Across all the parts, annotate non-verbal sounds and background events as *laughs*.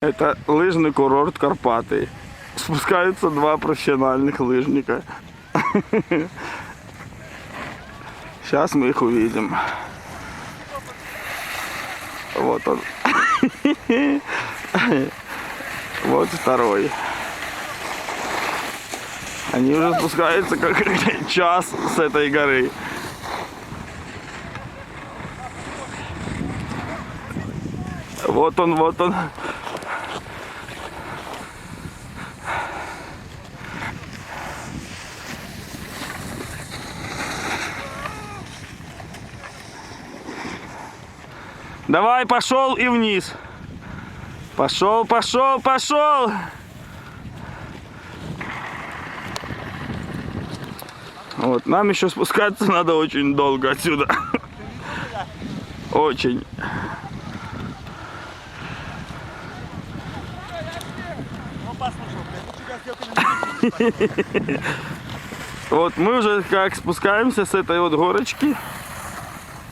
Это лыжный курорт Карпаты. Спускаются два профессиональных лыжника. Сейчас мы их увидим. Вот он. Вот второй. Они уже спускаются как *laughs* час с этой горы. Вот он, вот он. Давай, пошел и вниз. Пошел, пошел, пошел. Вот, нам еще спускаться надо очень долго отсюда. Очень. Вот мы уже как спускаемся с этой вот горочки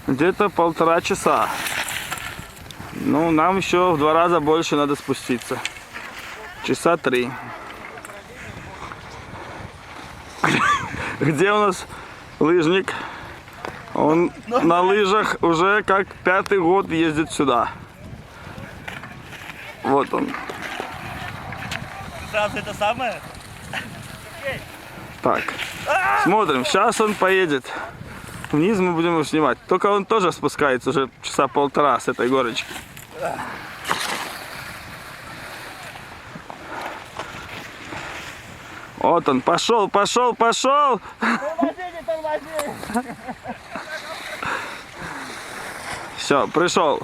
где-то полтора часа. Ну, нам еще в два раза больше надо спуститься. Часа три. *laughs* Где у нас лыжник? Он на лыжах уже как пятый год ездит сюда. Вот он. Сразу это самое? Так. Смотрим. Сейчас он поедет. Вниз мы будем его снимать. Только он тоже спускается уже часа полтора с этой горочки. Вот он, пошел, пошел, пошел. Тормозите! Все, пришел.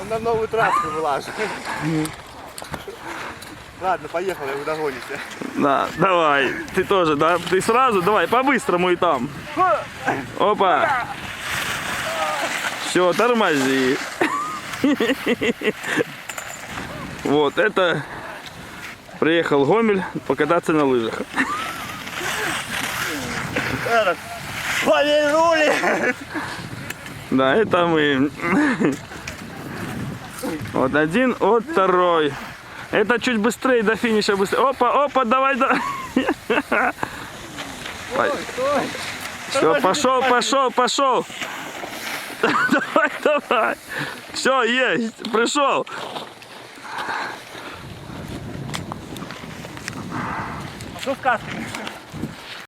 Он на новую трассу вылаживает. Ладно, поехали, вы догоните. Да, давай. Ты тоже, да? Ты сразу, давай, по-быстрому и там. Опа. Все, тормози. Вот, это приехал Гомель покататься на лыжах. Повернули! Да, это мы. Вот один, вот второй. Это чуть быстрее до финиша быстрее. Опа, опа, давай, давай. Все, пошел, пошел, пошел. Давай, давай. Все, есть, пришел. А что с касками?